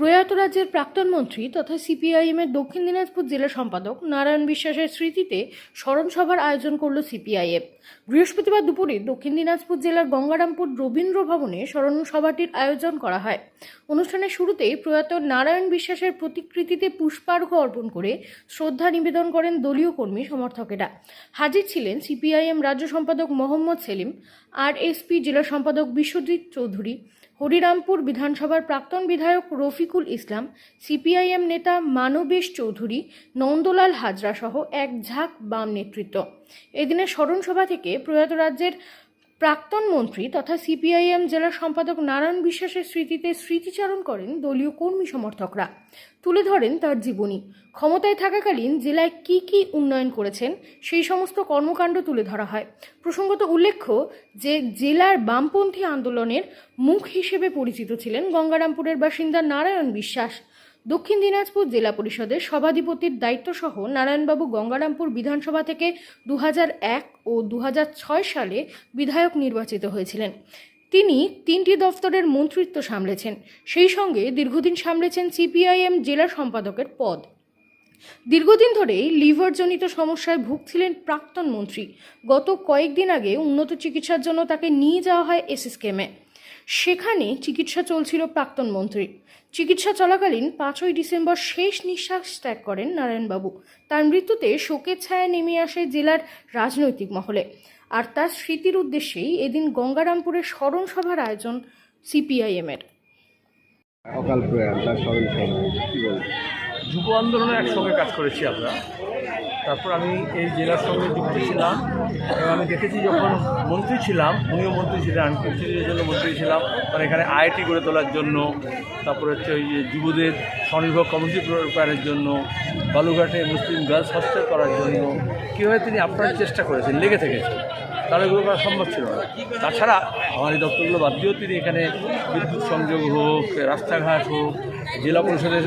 প্রয়াত রাজ্যের প্রাক্তন মন্ত্রী তথা সিপিআইএমের দক্ষিণ দিনাজপুর জেলা সম্পাদক নারায়ণ বিশ্বাসের স্মৃতিতে স্মরণ সভার আয়োজন করল সিপিআইএম। বৃহস্পতিবার দুপুরে দক্ষিণ দিনাজপুর জেলার গঙ্গারামপুর রবীন্দ্র ভবনে স্মরণ সভাটির আয়োজন করা হয়। অনুষ্ঠানের শুরুতেই প্রয়াত নারায়ণ বিশ্বাসের প্রতিকৃতিতে পুষ্পার্ঘ্য অর্পণ করে শ্রদ্ধা নিবেদন করেন দলীয় কর্মী সমর্থকেরা। হাজির ছিলেন সিপিআইএম রাজ্য সম্পাদক মোহাম্মদ সেলিম, আর এসপি জেলা সম্পাদক বিশ্বজিৎ চৌধুরী হরিরামপুর বিধানসভার প্রাক্তন বিধায়ক রফিকুল ইসলাম, সিপিআইএম নেতা মানবেশ চৌধুরী, নন্দলাল হাজরা সহ এক ঝাঁক বাম নেতৃত্ব। এদিনের স্মরণসভা থেকে প্রয়াত রাজ্যের প্রাক্তন মন্ত্রী তথা সিপিআইএম জেলা সম্পাদক নারায়ণ বিশ্বাসের স্মৃতিতে স্মৃতিচারণ করেন দলীয় কর্মী সমর্থকরা। তুলে ধরেন তার জীবনী। ক্ষমতায় থাকাকালীন জেলায় কি কি উন্নয়ন করেছেন, সেই সমস্ত কর্মকাণ্ড তুলে ধরা হয়। প্রসঙ্গত উল্লেখ্য যে, জেলার বামপন্থী আন্দোলনের মুখ হিসেবে পরিচিত ছিলেন গঙ্গারামপুরের বাসিন্দা নারায়ণ বিশ্বাস। দক্ষিণ দিনাজপুর জেলা পরিষদের সভাধিপতির দায়িত্বসহ নারায়ণবাবু গঙ্গারামপুর বিধানসভা থেকে দু ও দু হাজার ছয় সালে বিধায়ক নির্বাচিত হয়েছিলেন। তিনি তিনটি দফতরের মন্ত্রিত্ব সামলেছেন। সেই সঙ্গে দীর্ঘদিন সামলেছেন সিপিআইএম জেলা সম্পাদকের পদ। দীর্ঘদিন ধরেই লিভারজনিত সমস্যায় ভুগছিলেন প্রাক্তন মন্ত্রী। গত কয়েকদিন আগে উন্নত চিকিৎসার জন্য তাকে নিয়ে যাওয়া হয় এসএসকেমে সেখানে চিকিৎসা চলছিল প্রাক্তন মন্ত্রীর চিকিৎসা চলাকালীন পাঁচই ডিসেম্বর শেষ নিঃশ্বাস ত্যাগ করেন নারায়ণবাবু। তার মৃত্যুতে শোকের ছায়া নেমে আসে জেলার রাজনৈতিক মহলে। আর তার স্মৃতির উদ্দেশ্যেই এদিন গঙ্গারামপুরে স্মরণ সভার আয়োজন সিপিআইএমের। অকাল প্রয়াণ তার স্মরণ সভা। যুব আন্দোলনে একসঙ্গে কাজ করেছি আমরা। তারপর আমি এই জেলার সঙ্গে যুক্ত ছিলাম। এবং আমি দেখেছি যখন মন্ত্রী ছিলাম, উনিও মন্ত্রী ছিলেন, আমি জন্য মন্ত্রী ছিলাম। মানে এখানে আইআইটি গড়ে তোলার জন্য, তারপরে হচ্ছে ওই যুবদের স্বনির্ভর কমিটি রূপায়ণের জন্য বালুঘাটে মুসলিম গার্লস হস্টেল করার জন্য, কীভাবে তিনি আপনার চেষ্টা করেছেন, লেগে থেকেছেন তাহলে এগুলো করা সম্ভব ছিল না। তাছাড়া আমার এই দপ্তরগুলো বাদ দিয়েও তিনি এখানে বিদ্যুৎ সংযোগ হোক, রাস্তাঘাট হোক, জেলা পরিষদের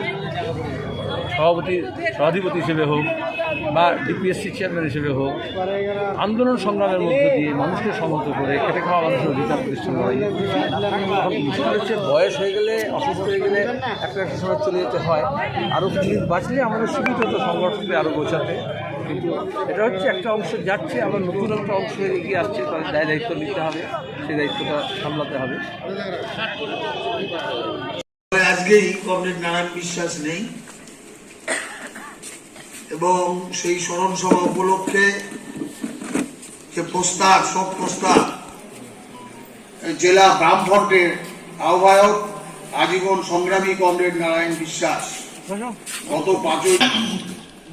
সভাপতি, সভাধিপতি হিসেবে হোক বা ডিপিএসসি চেয়ারম্যান হিসেবে হোক, আন্দোলন সংগ্রামের মধ্য দিয়ে মানুষকে সমর্থ করে খেটে খাওয়া মানুষের অধিকার প্রতিষ্ঠা করাই বিষয় হচ্ছে বয়স হয়ে গেলে, অসুস্থ হয়ে গেলে একটা একটা সময় চলে যেতে হয়। আরও কিছুদিন বাঁচলে আমাদের সুবিধা হতো সংগঠনকে আরও গোছাতে কিন্তু এটা হচ্ছে একটা অংশ যাচ্ছে, আবার নতুন একটা অংশ এগিয়ে আসছে তাদের দায় দায়িত্ব নিতে হবে, সেই দায়িত্বটা সামলাতে হবে। তবে আজকেই কমরেড নারায়ণ বিশ্বাস নেই। এবং সেই স্মরণ সভা উপলক্ষে যে প্রস্তাব, সব প্রস্তাব জেলা ব্রাহ্মণের আহ্বায়ক আজীবন সংগ্রামী কমরেড নারায়ণ বিশ্বাস গত পাঁচই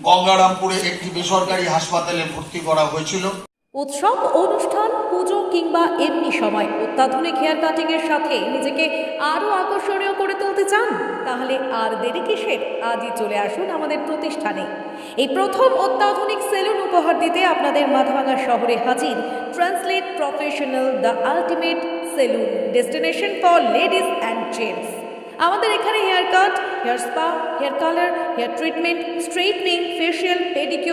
গঙ্গারামপুরে একটি বেসরকারি হাসপাতালে ভর্তি করা হয়েছিল। উৎসব, অনুষ্ঠান, পুজো কিংবা এমনি সময় অত্যাধুনিক হেয়ার কাটিং এর সাথে নিজেকে আরও আকর্ষণীয় করে তুলতে চান, তাহলে আর দেরি কিসের? আজই চলে আসুন আমাদের প্রতিষ্ঠানে। এই প্রথম অত্যাধুনিক সেলুন উপহার দিতে আপনাদের মাথাভাঙা শহরে হাজির translate professional the ultimate salon destination for ladies and gents আমাদের এখানে hair cut, hair spa, hair colour, hair treatment straightening facial